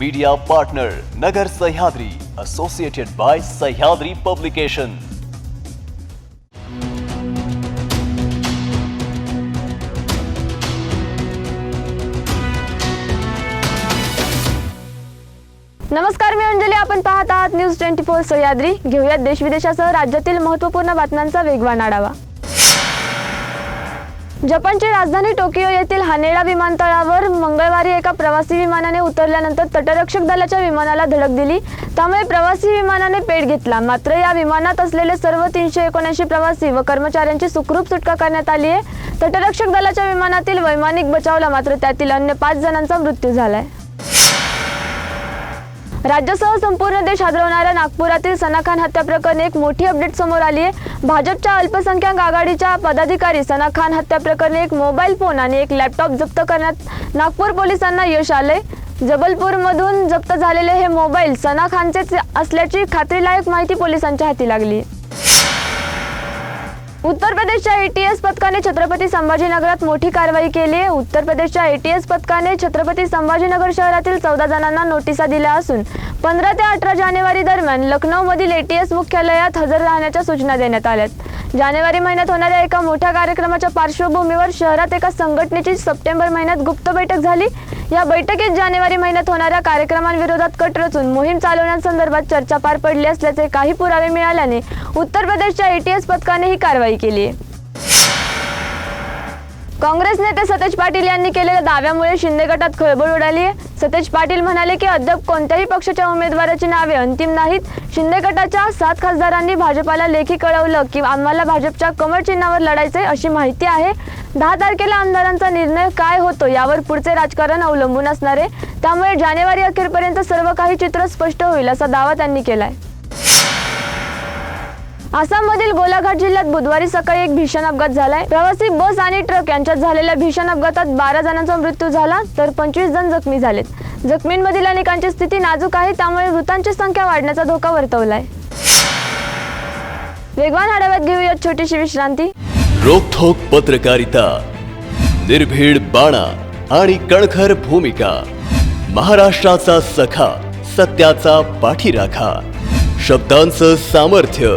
Media partner Nagar Sahyadri associated by Sahyadri publication नमस्कार मी अंजली. आपण पाहत आहात न्यूज ट्वेंटी फोर सह्याद्री. घेऊयात देश विदेशासह राज्यातील महत्त्वपूर्ण बातम्यांचा वेगवान आढावा. जपानची राजधानी टोकियो येथील हानेडा विमानतळावर मंगळवारी एका प्रवासी विमानाने उतरल्यानंतर तटरक्षक दलाच्या विमानाला धडक दिली. त्यामुळे प्रवासी विमानाने पेट घेतला. मात्र या विमानात असलेले सर्व तीनशे एकोणऐंशी प्रवासी व कर्मचाऱ्यांची सुखरूप सुटका करण्यात आली आहे. तटरक्षक दलाच्या विमानातील वैमानिक बचावला मात्र त्यातील अन्य पाच जणांचा मृत्यू झालाय. राज्यासह संपूर्ण देश हादरवणाऱ्या नागपुरातील सना खान हत्या प्रकरणी एक मोठी अपडेट समोर आली आहे. भाजपच्या अल्पसंख्याक आघाडीच्या पदाधिकारी सना खान हत्या प्रकरणी एक मोबाईल फोन आणि एक लॅपटॉप जप्त करण्यात नागपूर पोलिसांना यश आलंय. जबलपूरमधून जप्त झालेले हे मोबाईल सना खानचेच असल्याची खात्रीलायक माहिती पोलिसांच्या हाती लागली उत्तर प्रदेशच्या एटीएस पथकाने छत्रपती संभाजीनगरात मोठी कारवाई केली आहे. उत्तर प्रदेशच्या एटीएस पथकाने छत्रपती संभाजीनगर शहरातील चौदा जणांना नोटिसा दिल्या असून पंधरा ते अठरा जानेवारी दरम्यान लखनौमधील एस मुख्यालयात हजर राहण्याच्या सूचना देण्यात आल्यात. जानेवारी महिन्यात होणाऱ्या एका मोठ्या कार्यक्रमाच्या पार्श्वभूमीवर शहरात एका संघटनेची सप्टेंबर महिन्यात गुप्त बैठक झाली. या बैठकीत जानेवारी महिन्यात होणाऱ्या कार्यक्रमांविरोधात कट रचून मोहीम चालवण्यासंदर्भात चर्चा पार पडली असल्याचे काही पुरावे मिळाल्याने उत्तर प्रदेशच्या ए टी पथकाने ही कारवाई केली आहे. काँग्रेस नेते सतेज पाटील यांनी केलेल्या दाव्यामुळे शिंदे गटात खळबळ उडाली आहे. सतेज पाटील म्हणाले की अद्याप कोणत्याही पक्षाच्या उमेदवाराची नावे अंतिम नाहीत. शिंदे गटाच्या सात खासदारांनी भाजपाला लेखी कळवलं की आम्हाला भाजपच्या कमळ चिन्हावर लढायचे अशी माहिती आहे. दहा तारखेला आमदारांचा निर्णय काय होतो यावर पुढचे राजकारण अवलंबून असणार आहे. त्यामुळे जानेवारी अखेरपर्यंत सर्व काही चित्र स्पष्ट होईल असा दावा त्यांनी केलाय. आसाममधील गोलाघाट जिल्ह्यात बुधवारी सकाळी एक भीषण अपघात झालाय. प्रवासी बस आणि ट्रक यांच्यात झालेल्या भीषण अपघातात बारा जणांचा मृत्यू झाला तर पंचवीस जण जखमी झालेत. जखमींमधील अनेकांची स्थिती नाजूक आहे त्यामुळे मृतांची संख्या वाढण्याचा धोका वर्तवलाय. वेगवान आढाव्यात घेऊयात छोटीशी विश्रांती. रोखोक पत्रकारिता निर्भीड बाणा आणि कणखर भूमिका महाराष्ट्राचा सखा सत्याचा पाठीराखा शब्दांचं सामर्थ्य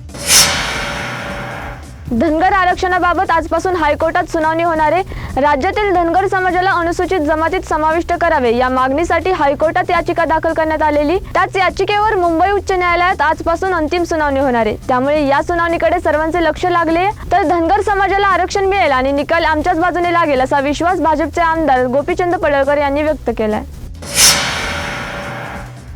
धनगर आरक्षणाबाबत आजपासून हायकोर्टात सुनावणी होणार आहे. राज्यातील धनगर समाजाला अनुसूचित जमातीत समाविष्ट करावे. या मागणीसाठी हायकोर्टात याचिका दाखल करण्यात आलेली. त्याच याचिकेवर मुंबई उच्च न्यायालयात आजपासून अंतिम सुनावणी होणार आहे. त्यामुळे या सुनावणीकडे सर्वांचे लक्ष लागले. तर धनगर समाजाला आरक्षण मिळेल आणि निकाल आमच्याच बाजूने लागेल असा विश्वास भाजपचे आमदार गोपीचंद पडळकर यांनी व्यक्त केलाय.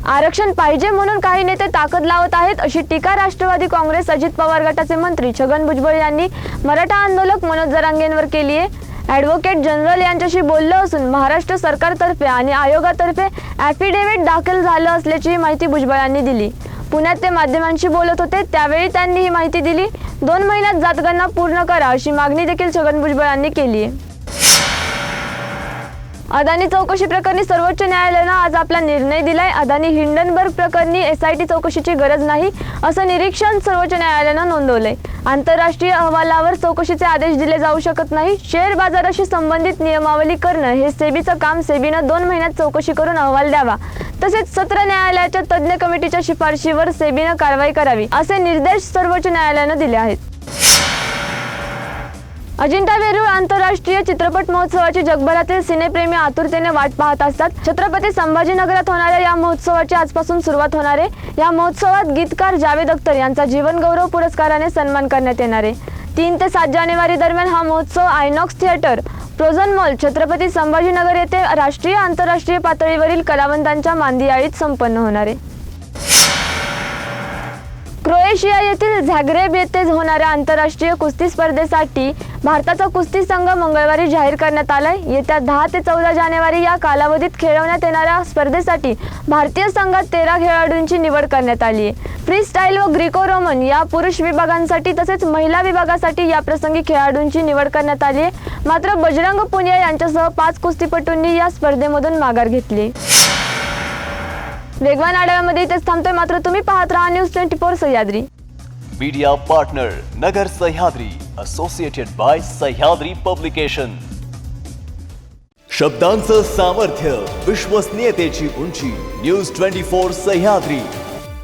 आरक्षण पाहिजे म्हणून काही नेते ताकद लावत आहेत अशी टीका राष्ट्रवादी काँग्रेस अजित पवार गटाचे मंत्री छगन भुजबळ यांनी मराठा आंदोलक मनोज जरांगेंवर केली आहे. ॲडव्होकेट जनरल यांच्याशी बोललं असून महाराष्ट्र सरकारतर्फे आणि आयोगातर्फे ॲफिडेव्हिट दाखल झालं असल्याची माहिती भुजबळ यांनी दिली. पुण्यात ते माध्यमांशी बोलत होते त्यावेळी त्यांनी ही माहिती दिली. दोन महिन्यात जातगणना पूर्ण करा अशी मागणी देखील छगन भुजबळ यांनी केली आहे. अदानी चौकशी प्रकरणी सर्वोच्च न्यायालयानं आज आपला निर्णय दिलाय. अदानी हिंडनबर्ग प्रकरणी एसआयटी चौकशीची गरज नाही असं निरीक्षण सर्वोच्च न्यायालयानं नोंदवलंय. आंतरराष्ट्रीय अहवालावर चौकशीचे आदेश दिले जाऊ शकत नाही. शेअर बाजाराशी संबंधित नियमावली करणं हे सेबीचं काम. सेबीनं दोन महिन्यात चौकशी करून अहवाल द्यावा. तसेच सत्र न्यायालयाच्या तज्ज्ञ कमिटीच्या शिफारशीवर सेबीनं कारवाई करावी असे निर्देश सर्वोच्च न्यायालयानं दिले आहेत. अजिंठा वेरूळ आंतरराष्ट्रीय चित्रपट महोत्सवाची जगभरातील सिनेप्रेमी आतुरतेने वाट पाहत असतात. छत्रपती संभाजीनगरात होणाऱ्या या महोत्सवाची आजपासून सुरुवात होणार आहे. या महोत्सवात गीतकार जावेद अख्तर यांचा जीवनगौरव पुरस्काराने सन्मान करण्यात येणार आहे. तीन ते सात जानेवारी दरम्यान हा महोत्सव INOX theatre Prozone mall Chhatrapati Sambhajinagar येथे राष्ट्रीय आंतरराष्ट्रीय पातळीवरील कलावंतांच्या मांदियाळीत संपन्न होणार आहे. क्रोएशिया येथील झॅग्रेब येथे होणाऱ्या आंतरराष्ट्रीय कुस्ती स्पर्धेसाठी भारताचा कुस्ती संघ मंगळवारी जाहीर करण्यात आलाय. येत्या दहा ते चौदा जानेवारी या कालावधीत खेळवण्यात येणाऱ्या स्पर्धेसाठी भारतीय संघात तेरा खेळाडूंची निवड करण्यात आली आहे. फ्री स्टाईल व ग्रीको रोमन या पुरुष विभागांसाठी तसेच महिला विभागासाठी या प्रसंगी खेळाडूंची निवड करण्यात आली आहे. मात्र बजरंग पुनिया यांच्यासह पाच कुस्तीपटूंनी या स्पर्धेमधून माघार घेतली वेगवान आढाव्यामध्ये इथेच थांबतोय. मात्र तुम्ही पाहत राहा news twenty four Sahyadri. Media partner Nagar Sahyadri associated by Sahyadri publication शब्दांचं सामर्थ्य विश्वसनीयतेची उंची न्यूज ट्वेंटी फोर सह्याद्री.